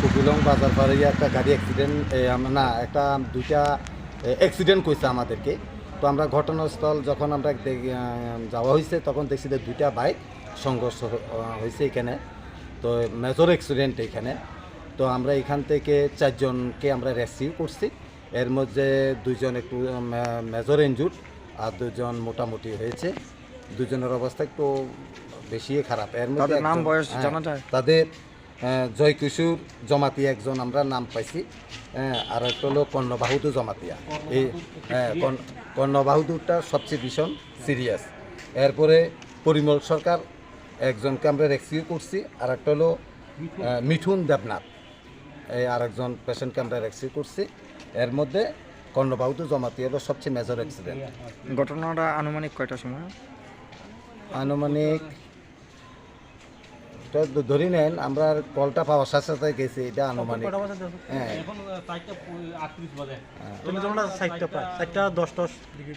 কুকিলং বাজার পারে একটা গাড়ি অ্যাক্সিডেন্ট না, একটা দুইটা অ্যাক্সিডেন্ট করছে আমাদেরকে। তো আমরা ঘটনাস্থল যখন আমরা যাওয়া হয়েছে তখন দেখছি যে দুইটা বাইক সংঘর্ষ হয়েছে এখানে। তো মেজর অ্যাক্সিডেন্ট এখানে। তো আমরা এখান থেকে চারজনকে আমরা রেসিভ করছি। এর মধ্যে দুইজন একটু মেজর ইনজুর আর দুজন মোটামুটি হয়েছে। দুজনের অবস্থা একটু বেশি খারাপ। এর মধ্যে তাদের নাম বয়স হ্যাঁ, জানা যায়? তাদের জয়কিশোর জমাতি একজন আমরা নাম পাইছি। হ্যাঁ, আর একটা হলো কর্ণবাহুদু জমাতিয়া। এই কর্ণবাহুদুরটা সবচেয়ে ভীষণ সিরিয়াস এরপরে পরিমল সরকার একজনকে আমরা রেস্কিউ করছি আর একটা হলো মিঠুন দেবনাথ। এই আরেকজন পেশেন্টকে আমরা রেস্কিউ করছি। এর মধ্যে কর্ণবাহুদু জমাতি হলো সবচেয়ে মেজর অ্যাক্সিডেন্ট ঘটনাটা আনুমানিক কয়টার সময়? আনুমানিক এটা ধরি নেন আমরা কলটা পাওয়ার সাথে সাথে গেছি এটা আনুমানিক। হ্যাঁ। এখন চারটা চারটা দশ দশ দিকে